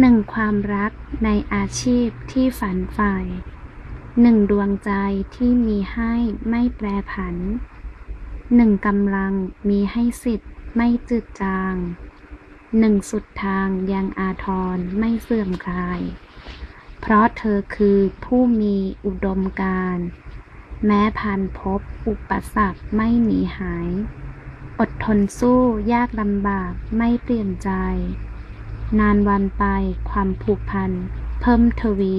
หนึ่งความรักในอาชีพที่ฝันใฝ่หนึ่งดวงใจที่มีให้ไม่แปรผันหนึ่งกำลังมีให้สิทธิ์ไม่จืดจางหนึ่งสุดทางยังอาทรไม่เสื่อมคลาย เพราะเธอคือผู้มีอุดมการ แม้พันพบอุปสรรคไม่หนีหาย อดทนสู้ยากลำบากไม่เปลี่ยนใจ นานวันไปความผูกพัน เพิ่มทวี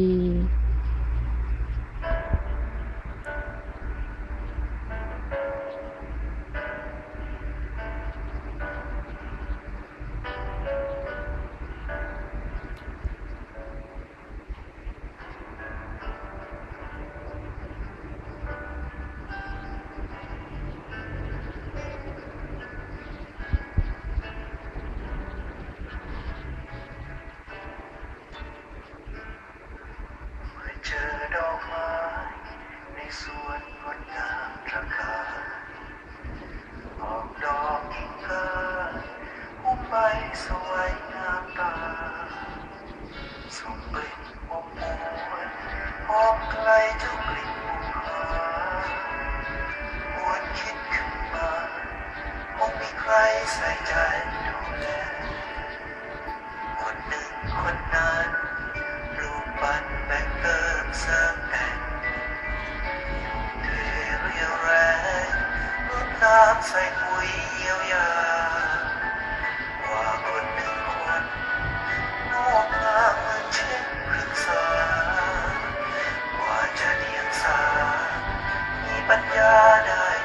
สวนงดงามระกาออกดอกกิ่งก้านหุ้มใบสวยงามตาส่งกลิ่นอบอวนหอมไกลเจ้ากลิ่นบุพาหวนคิดขึ้นมาคงมีใครใส่ใจ ใส่ปุ๋ยเยียวยา ว่าคนหนึ่งคนงอกงามเหมือนเช่นพึ่งสาว่าจะเดียงสา มีปัญญาได้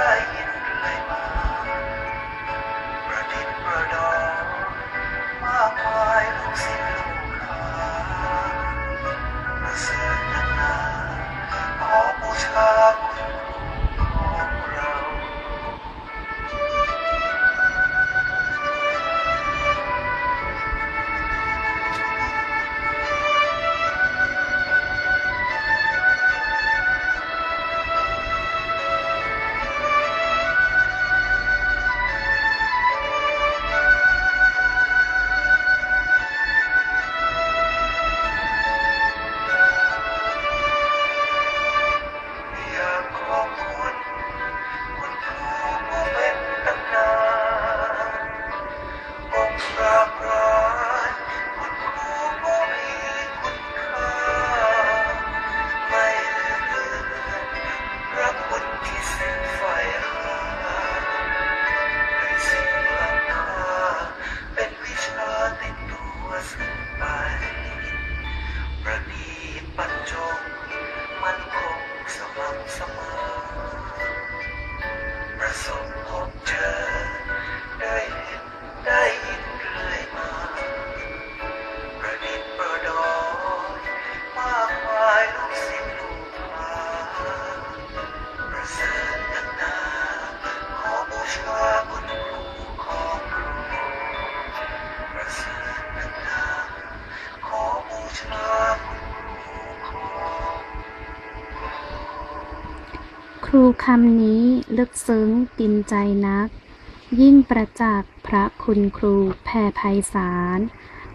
น Yeah. ครูคำนี้ลึกซึ้งกินใจนัก ยิ่งประจักษ์พระคุณครูแผ่ไพศาล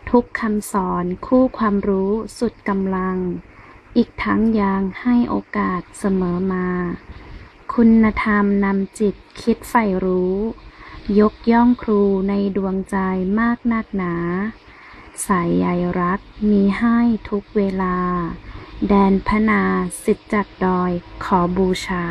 ทุกคำสอนคู่ความรู้สุดกำลัง อีกทั้งยังให้โอกาสเสมอมา คุณธรรมนำจิตคิดใฝ่รู้ ยกย่องครูในดวงใจมากนักหนา สายใยรักมีให้ทุกเวลา แดนพนาสิทธจักดอยขอบูชา